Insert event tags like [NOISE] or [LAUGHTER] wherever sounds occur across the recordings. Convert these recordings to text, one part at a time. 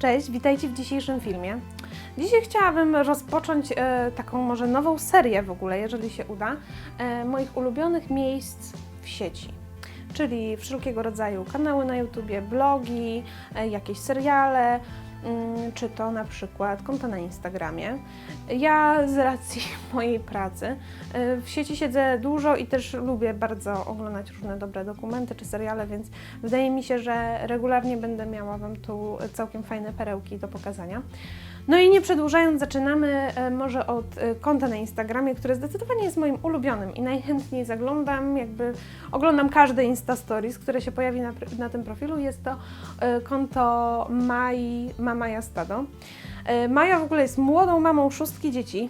Cześć, witajcie w dzisiejszym filmie. Dzisiaj chciałabym rozpocząć e, taką może nową serię w ogóle, jeżeli się uda, e, moich ulubionych miejsc w sieci. Czyli wszelkiego rodzaju kanały na YouTubie, blogi, e, jakieś seriale, czy to na przykład konta na Instagramie. Ja z racji [LAUGHS] mojej pracy e, w sieci siedzę dużo i też lubię bardzo oglądać różne dobre dokumenty czy seriale, więc wydaje mi się, że regularnie będę miała Wam tu całkiem fajne perełki do pokazania. No i nie przedłużając, zaczynamy e, może od e, konta na Instagramie, które zdecydowanie jest moim ulubionym i najchętniej zaglądam, jakby oglądam każde Insta Stories, które się pojawi na, na tym profilu. Jest to konto Mai Mama Jastado. E, Maja w ogóle jest młodą mamą szóstki dzieci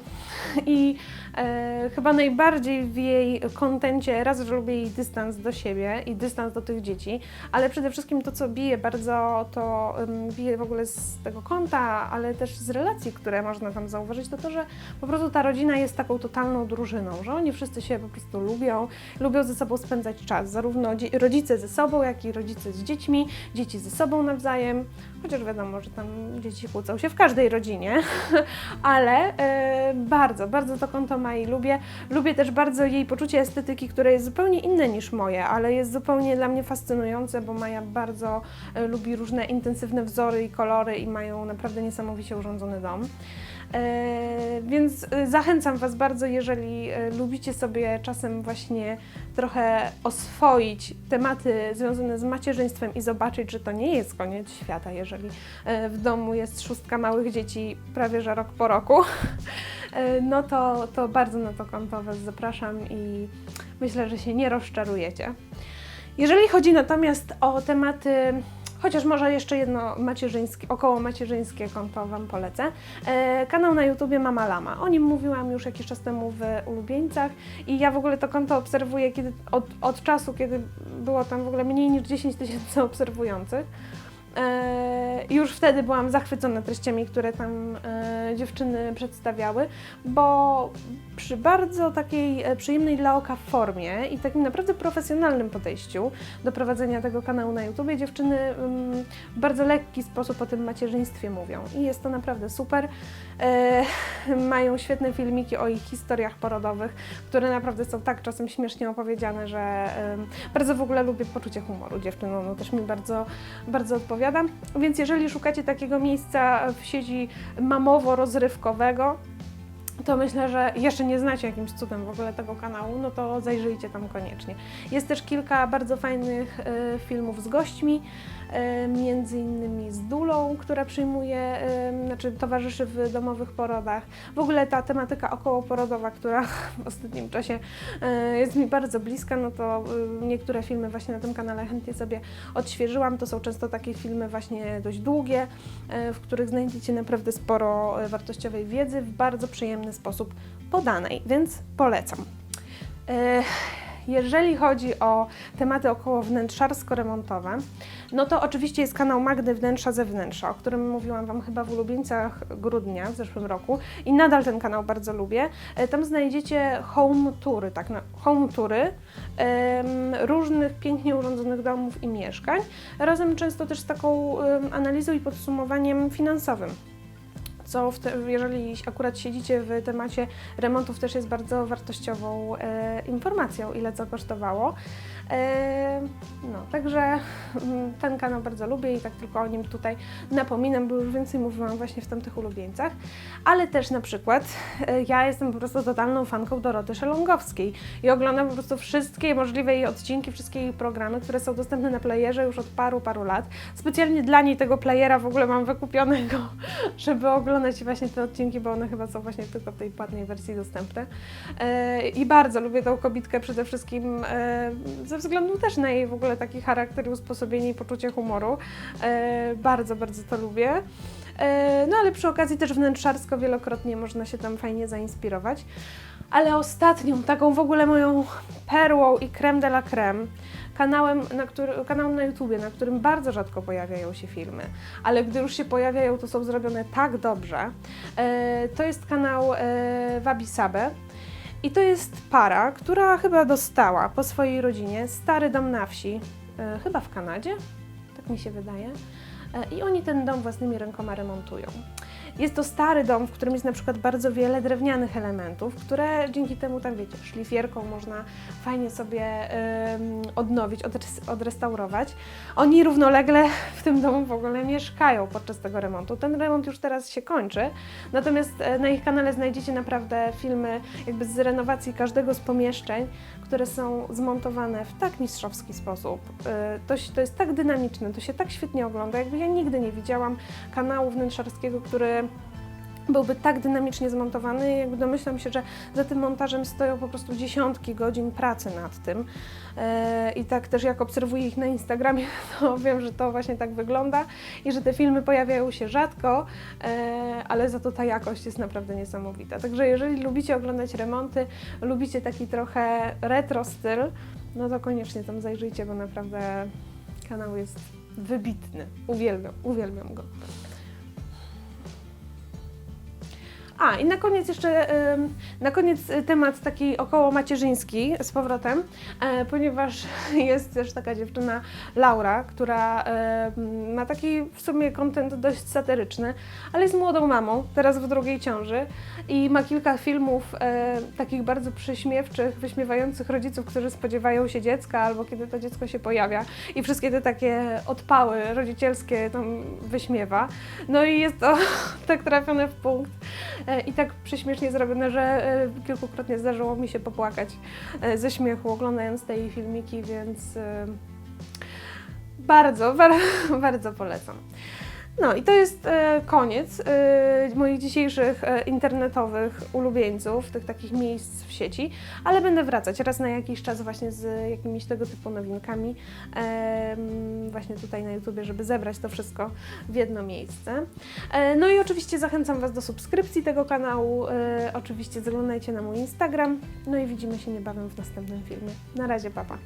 i e, chyba najbardziej w jej kontencie raz, że jej dystans do siebie i dystans do tych dzieci, ale przede wszystkim to, co bije bardzo, to um, bije w ogóle z tego konta, ale też z relacji, które można tam zauważyć, to to, że po prostu ta rodzina jest taką totalną drużyną, że oni wszyscy się po prostu lubią, lubią ze sobą spędzać czas, zarówno rodzice ze sobą, jak i rodzice z dziećmi, dzieci ze sobą nawzajem, chociaż wiadomo, że tam dzieci kłócą się w każdej rodzinie, [LAUGHS] ale e, bardzo, bardzo to konto Mai lubię. Lubię też bardzo jej poczucie estetyki, które jest zupełnie inne niż moje, ale jest zupełnie dla mnie fascynujące, bo Maja bardzo e, lubi różne intensywne wzory i kolory i mają naprawdę niesamowicie urządzony dom. E, więc e, zachęcam Was bardzo, jeżeli e, lubicie sobie czasem właśnie trochę oswoić tematy związane z macierzyństwem i zobaczyć, że to nie jest koniec świata, jeżeli w domu jest szóstka małych dzieci prawie że rok po roku, [LAUGHS] no to, to bardzo na to konto Was zapraszam i myślę, że się nie rozczarujecie. Jeżeli chodzi natomiast o tematy Chociaż może jeszcze jedno macierzyńskie, około macierzyńskie konto Wam polecę. E, kanał na YouTubie Mama Lama. O nim mówiłam już jakiś czas temu w ulubieńcach i ja w ogóle to konto obserwuję kiedy, od, od czasu, kiedy było tam w ogóle mniej niż 10 tysięcy [LAUGHS] obserwujących. E, już wtedy byłam zachwycona treściami, które tam e, dziewczyny przedstawiały, bo przy bardzo takiej e, przyjemnej dla oka formie i takim naprawdę profesjonalnym podejściu do prowadzenia tego kanału na YouTube dziewczyny mm, w bardzo lekki sposób o tym macierzyństwie mówią i jest to naprawdę super. E, [LAUGHS] mają świetne filmiki o ich historiach porodowych, które naprawdę są tak czasem śmiesznie opowiedziane, że bardzo w ogóle lubię poczucie humoru dziewczyn, ono też mi bardzo, bardzo odpowiada. Więc jeżeli szukacie takiego miejsca w sieci mamowo-rozrywkowego, to myślę, że jeszcze nie znacie jakimś cudem w ogóle tego kanału, no to zajrzyjcie tam koniecznie. Jest też kilka bardzo fajnych e, filmów z gośćmi, e, między innymi z Dulą, która przyjmuje, znaczy towarzyszy w domowych porodach. W ogóle ta tematyka okołoporodowa, która w ostatnim czasie e, jest mi bardzo bliska, no to niektóre filmy właśnie na tym kanale chętnie sobie odświeżyłam. To są często takie filmy właśnie dość długie, w których znajdziecie naprawdę sporo wartościowej wiedzy w bardzo przyjemny sposób podanej, więc polecam. E, Jeżeli chodzi o tematy około wnętrzarsko-remontowe, no to oczywiście jest kanał Magdy Wnętrza Zewnętrza, o którym mówiłam Wam chyba w ulubieńcach grudnia w zeszłym roku i nadal ten kanał bardzo lubię. E, Tam znajdziecie home tury, tak, home tury różnych pięknie urządzonych domów i mieszkań, razem często też z taką analizą i podsumowaniem finansowym co te, jeżeli akurat siedzicie w temacie remontów, też jest bardzo wartościową e, informacją, ile co kosztowało. No, także mm, ten kanał bardzo lubię i tak tylko o nim tutaj napominam, bo już więcej mówiłam właśnie w tamtych ulubieńcach. Ale też na przykład e, ja jestem po prostu totalną fanką Doroty Szelongowskiej i oglądam po prostu wszystkie możliwe jej odcinki, wszystkie jej programy, które są dostępne na playerze już od paru, paru lat. Specjalnie dla niej tego playera w ogóle mam wykupionego, [LAUGHS] żeby oglądać właśnie te odcinki, bo one chyba są właśnie tylko w tej płatnej wersji dostępne. E, I bardzo lubię tą kobitkę przede wszystkim e, ze względu też na jej w ogóle taki charakter, usposobienie i poczucie humoru. E, Bardzo, bardzo to lubię. E, No ale przy okazji też wnętrzarsko wielokrotnie można się tam fajnie zainspirować. Ale ostatnią, taką w ogóle moją perłą i creme de la creme, kanałem na, który, kanałem na YouTubie, na którym bardzo rzadko pojawiają się filmy, ale gdy już się pojawiają, to są zrobione tak dobrze. E, to jest kanał Wabi Sabe. I to jest para, która chyba dostała po swojej rodzinie stary dom na wsi, e, chyba w Kanadzie, tak mi się wydaje. e, i oni ten dom własnymi rękoma remontują. Jest to stary dom, w którym jest na przykład bardzo wiele drewnianych elementów, które dzięki temu, tak wiecie, szlifierką można fajnie sobie odnowić, odres odrestaurować. Oni równolegle [LAUGHS] w tym domu w ogóle mieszkają podczas tego remontu. Ten remont już teraz się kończy, natomiast e, na ich kanale znajdziecie naprawdę filmy jakby z renowacji każdego z pomieszczeń, które są zmontowane w tak mistrzowski sposób. E, To, to jest tak dynamiczne, to się tak świetnie ogląda, jakby ja nigdy nie widziałam kanału wnętrzarskiego, który byłby tak dynamicznie zmontowany. Jakby domyślam się, że za tym montażem stoją po prostu dziesiątki godzin pracy nad tym. E, I tak też jak obserwuję ich na Instagramie, [LAUGHS] to wiem, że to właśnie tak wygląda i że te filmy pojawiają się rzadko, e, ale za to ta jakość jest naprawdę niesamowita. Także jeżeli lubicie oglądać remonty, lubicie taki trochę retro styl, no to koniecznie tam zajrzyjcie, bo naprawdę kanał jest wybitny. Uwielbiam, uwielbiam go. A, i na koniec jeszcze, na koniec y, temat taki około macierzyński z powrotem, e, ponieważ [LAUGHS] jest też taka dziewczyna Laura, która ma taki w sumie kontent dość satyryczny, ale jest młodą mamą, teraz w drugiej ciąży i ma kilka filmów e, takich bardzo prześmiewczych, wyśmiewających rodziców, którzy spodziewają się dziecka albo kiedy to dziecko się pojawia i wszystkie te takie odpały rodzicielskie tam wyśmiewa. No i jest to [LAUGHS] tak trafione w punkt e, i tak prześmiesznie zrobione, że e, kilkukrotnie zdarzyło mi się popłakać e, ze śmiechu oglądając te jej filmiki, więc e, bardzo, bar- [LAUGHS] bardzo polecam. No i to jest e, koniec e, moich dzisiejszych e, internetowych ulubieńców, tych takich miejsc w sieci, ale będę wracać raz na jakiś czas właśnie z jakimiś tego typu nowinkami właśnie tutaj na YouTubie, żeby zebrać to wszystko w jedno miejsce. No i oczywiście zachęcam Was do subskrypcji tego kanału, oczywiście zaglądajcie na mój Instagram, no i widzimy się niebawem w następnym filmie. Na razie, papa.